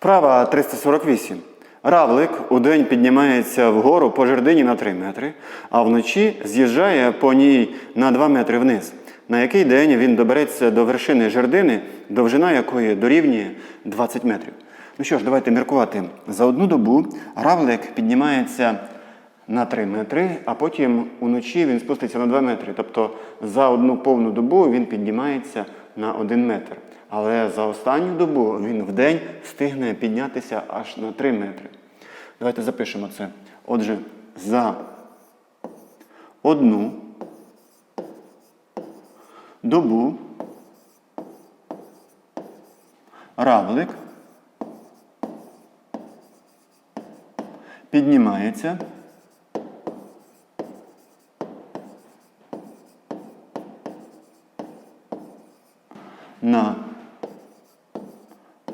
Вправа 348. Равлик у день піднімається вгору по жердині на 3 метри, а вночі з'їжджає по ній на 2 метри вниз. На який день він добереться до вершини жердини, довжина якої дорівнює 20 метрів. Ну що ж, давайте міркувати. За одну добу равлик піднімається на 3 метри, а потім уночі він спуститься на 2 метри. Тобто за одну повну добу він піднімається на 1 метр. Але за останню добу він в день встигне піднятися аж на 3 метри. Давайте запишемо це. Отже, за одну добу равлик піднімається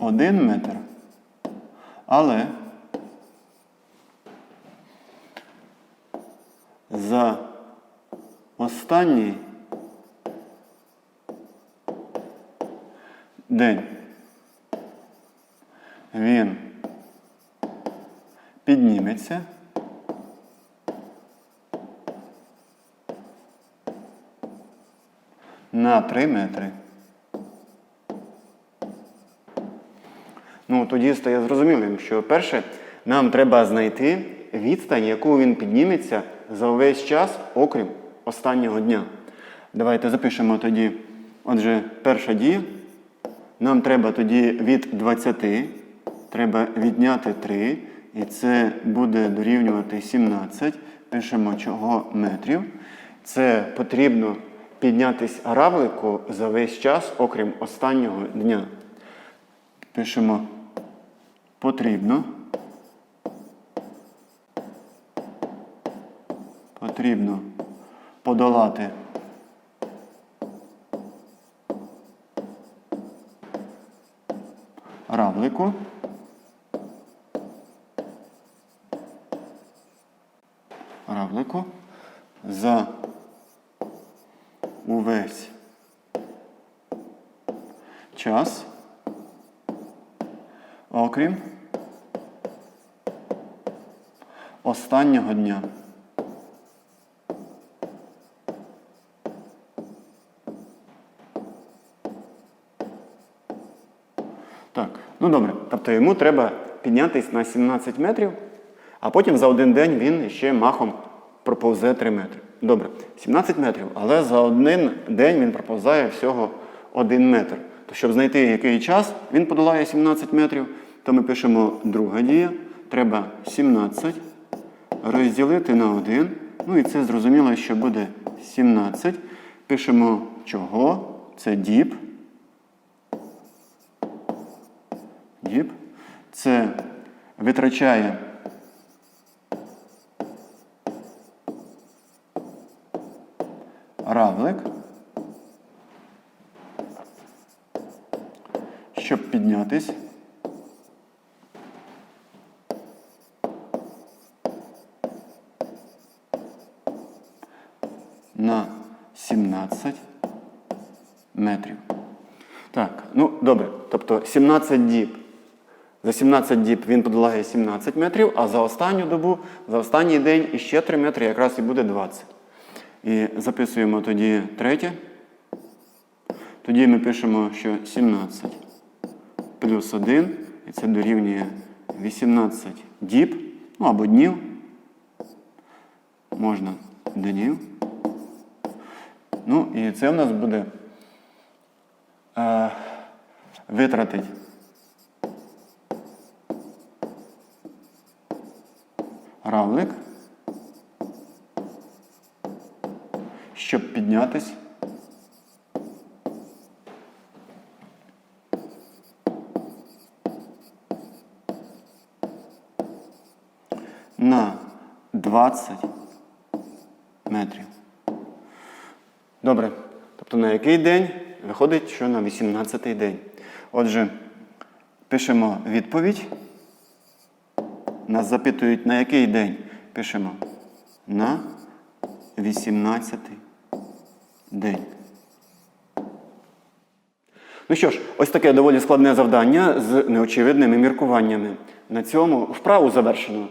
1 метр. Але за останній день він підніметься на 3 метри. Ну, тоді стає зрозумілим, що перше, нам треба знайти відстань, яку він підніметься за увесь час, окрім останнього дня. Давайте запишемо тоді. Отже, перша дія. Нам треба тоді від 20, треба відняти 3, і це буде дорівнювати 17. Пишемо чого метрів. Це потрібно піднятись равлику за весь час, окрім останнього дня. Пишемо потрібно. Потрібно подолати равлику. Равлику за увесь час окрім останнього дня. Так, ну добре. Тобто йому треба піднятися на 17 метрів, а потім за один день він ще махом проповзе 3 метри. Добре, 17 метрів, але за один день він проповзає всього 1 метр. То щоб знайти який час він подолає 17 метрів, то ми пишемо друга дія. Треба 17 розділити на 1. Ну і це зрозуміло, що буде 17. Пишемо чого? Це діб. Діб. Це витрачає равлик. Щоб піднятись. На 17 метрів. Так, ну добре. Тобто 17 діб. За 17 діб він подолає 17 метрів, а за останню добу, за останній день іще 3 метри якраз і буде 20. І записуємо тоді третє. Тоді ми пишемо, що 17 плюс 1, і це дорівнює 18 діб, ну або днів. Можна днів. Ну, і це у нас буде е, витратить. Равлик, щоб піднятись. На 20 метрів. Добре. Тобто на який день? Виходить, що на 18-й день. Отже, пишемо відповідь. Нас запитують, на який день? Пишемо на 18-й день. Ну що ж, ось таке доволі складне завдання з неочевидними міркуваннями. На цьому вправу завершено.